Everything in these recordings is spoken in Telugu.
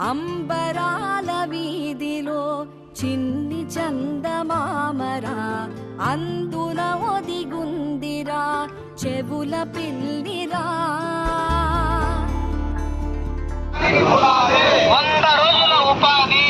అంబరాల వీధిలో చిన్ని చందమామరా అందున ఒదిగుందిరా చెవుల పిల్లిరా. వంద రోజుల ఉపాధి.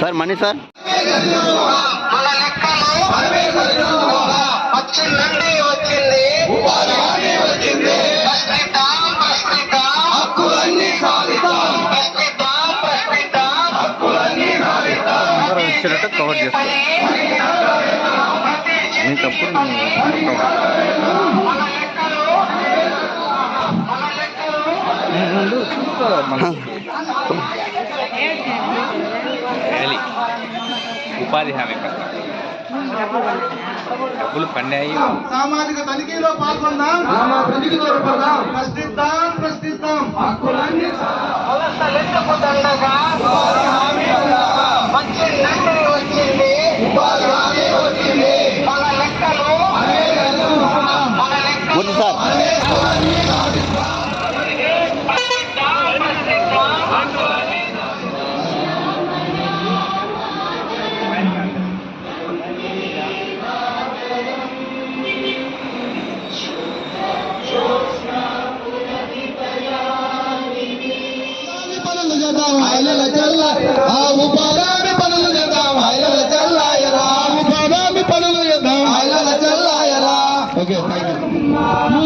సార్ మనీ సార్ వచ్చినట్టు కవర్ చేస్తాం నీ తప్పుడు నువ్వు cover. మన లెక్కలు మన లెక్కలు ముందు చూసుకో ఉపాధి హామీ పథకం. డబ్బులు పండాయి సామాజిక తనిఖీలో పాల్గొందాం. ప్రశ్నిద్దాం ప్రశ్నిద్దాం చేద్దాం హైలల చల్ల ఆ ఉపాధి పనులు చేద్దాం హైలల చల్లాయరా ఉపాధి పనులు చేద్దాం. హైలల చల్లాయరా ఓకే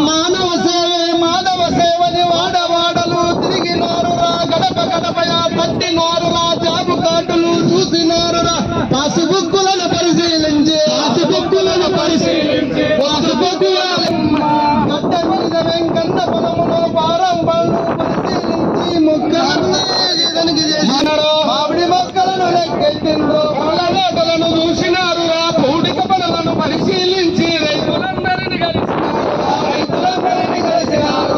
మానవ సేవే మానవ సేవని వాడవాడలు తిరిగినారురా గడప గడపయా పట్టినారురా జాబు కార్డులు చూసినారురా పాసుబుక్కులను పరిశీలించి పాసుబుక్కులను పరిశీలించి. మీద వెంకన్న పొలములో వారం పళ్ళు పరిశీలించి మొక్కలను లెక్కెట్టిండ్రు పళ్ళ చూసినారు. ఆ పూడిక పనులను పరిశీలించి రైతులందరినీ కలిసినారు. రైతులందరినీ కలిసినారు.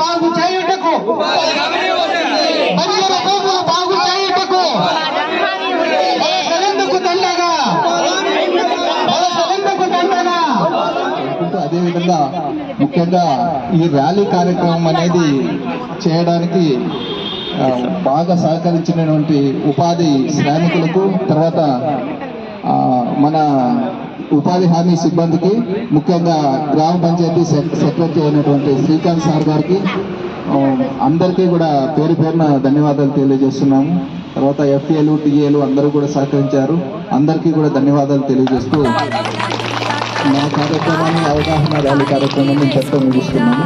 బాగు చేయుటకు భూములు బాగు చేయుటకు దండగా దండగా. అదేవిధంగా ముఖ్యంగా ఈ ర్యాలీ కార్యక్రమం అనేది చేయడానికి బాగా సహకరించినటువంటి ఉపాధి శ్రామికులకు తర్వాత మన ఉపాధి హామీ సిబ్బందికి ముఖ్యంగా గ్రామ పంచాయతీ సెక్రటరీ అయినటువంటి శ్రీకాంత్ సార్ గారికి అందరికీ కూడా పేరు పేరున ధన్యవాదాలు తెలియజేస్తున్నాము తర్వాత ఎఫ్ఏలు టీఏలు అందరూ కూడా సహకరించారు. అందరికీ కూడా ధన్యవాదాలు తెలియజేస్తూ మా కార్యక్రమాన్ని అవగాహన ర్యాలీ కార్యక్రమాన్ని ఇంతటితో ముగిస్తున్నాము.